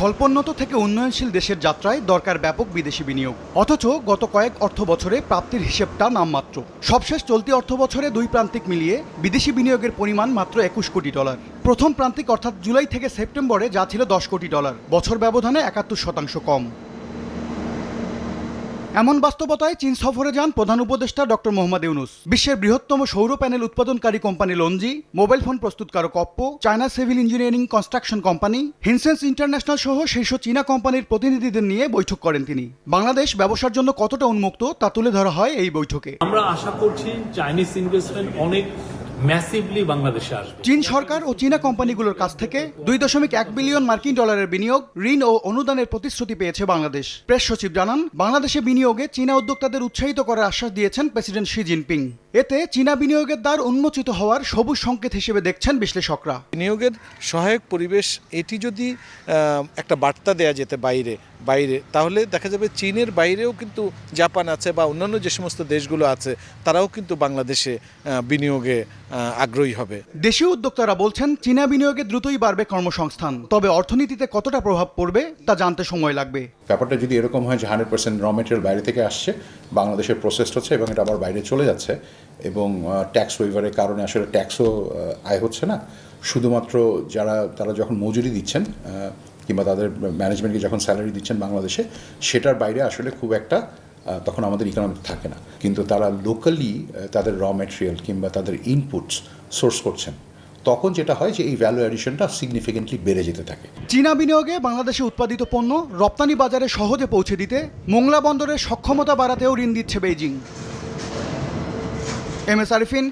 স্বল্পোন্নত থেকে উন্নয়নশীল দেশের যাত্রায় দরকার ব্যাপক বিদেশি বিনিয়োগ। অথচ গত কয়েক অর্থ বছরে প্রাপ্তির হিসেবটা নামমাত্র। সবশেষ চলতি অর্থ বছরে দুই প্রান্তিক মিলিয়ে বিদেশি বিনিয়োগের পরিমাণ মাত্র একুশ কোটি ডলার। প্রথম প্রান্তিক অর্থাৎ জুলাই থেকে সেপ্টেম্বরে যা ছিল দশ কোটি ডলার। বছর ব্যবধানে একাত্তর শতাংশ কম। এমন বাস্তবতায় চীন সফরে যান প্রধান উপদেষ্টা ডক্টর মোহাম্মদ ইউনুস। বিশ্বের বৃহত্তম সৌর প্যানেল উৎপাদনকারী কোম্পানি লঞ্জি, মোবাইল ফোন প্রস্তুতকারক Oppo, China civil engineering construction company, Hisense international সহ শীর্ষ চীনা কোম্পানির প্রতিনিধিদের নিয়ে বৈঠক করেন তিনি। বাংলাদেশ ব্যবসার জন্য কতটা উন্মুক্ত তা তুলে ধরা হয় এই বৈঠকে। আমরা আশা করছি চাইনিজ ইনভেস্টমেন্ট অনেক ম্যাসিভলি বাংলাদেশে আসবে। চীন সরকার ও চীনা কোম্পানিগুলোর কাছ থেকে দুই দশমিক এক বিলিয়ন মার্কিন ডলারের বিনিয়োগ, ঋণ ও অনুদানের প্রতিশ্রুতি পেয়েছে বাংলাদেশ। প্রেস সচিব জানান, বাংলাদেশে বিনিয়োগে চীনা উদ্যোক্তাদের উৎসাহিত করার আশ্বাস দিয়েছেন প্রেসিডেন্ট শি জিনপিং। এতে চীনা বিনিয়োগের দ্বার উন্মোচিত হওয়ার সবুজ সংকেত হিসেবে দেখছেন বিশ্লেষকরা। বিনিয়োগের সহায়ক পরিবেশ এটি যদি একটা বার্তা দেয়া যেতে বাইরে বাইরে তাহলে দেখা যাবে চীনের বাইরেও কিন্তু জাপান আছে বা অন্যান্য যে সমস্ত দেশগুলো আছে তারাও কিন্তু বাংলাদেশে বিনিয়োগে আগ্রহী হবে। দেশীয় উদ্যোক্তারা বলছেন চীনা বিনিয়োগে দ্রুতই বাড়বে কর্মসংস্থান তবে অর্থনীতিতে কতটা প্রভাব পড়বে তা জানতে সময় লাগবে। ব্যাপারটা যদি এরকম হয় যে হান্ড্রেড পার্সেন্ট র মেটেরিয়াল বাইরে থেকে আসছে, বাংলাদেশের প্রসেসড হচ্ছে এবং এটা আবার বাইরে চলে যাচ্ছে এবং ট্যাক্স ওয়েভারের কারণে আসলে ট্যাক্সও আয় হচ্ছে না। শুধুমাত্র যারা, তারা যখন মজুরি দিচ্ছেন কিংবা তাদের ম্যানেজমেন্টকে যখন স্যালারি দিচ্ছেন বাংলাদেশে, সেটার বাইরে আসলে খুব একটা তখন আমাদের ইকোনমি থাকে না। কিন্তু তারা লোকালি তাদের র মেটেরিয়াল কিংবা তাদের ইনপুটস সোর্স করছেন। তখন যেটা হয় যে এই ভ্যালু অ্যাডিশনটা সিগনিফিকেন্টলি বেড়ে যেতে থাকে। চীনা বিনিয়োগে বাংলাদেশে উৎপাদিত পণ্য রপ্তানি বাজারে সহজে পৌঁছে দিতে মোংলা বন্দরের সক্ষমতা বাড়াতেও ঋণ দিচ্ছে বেইজিং। M S Arifin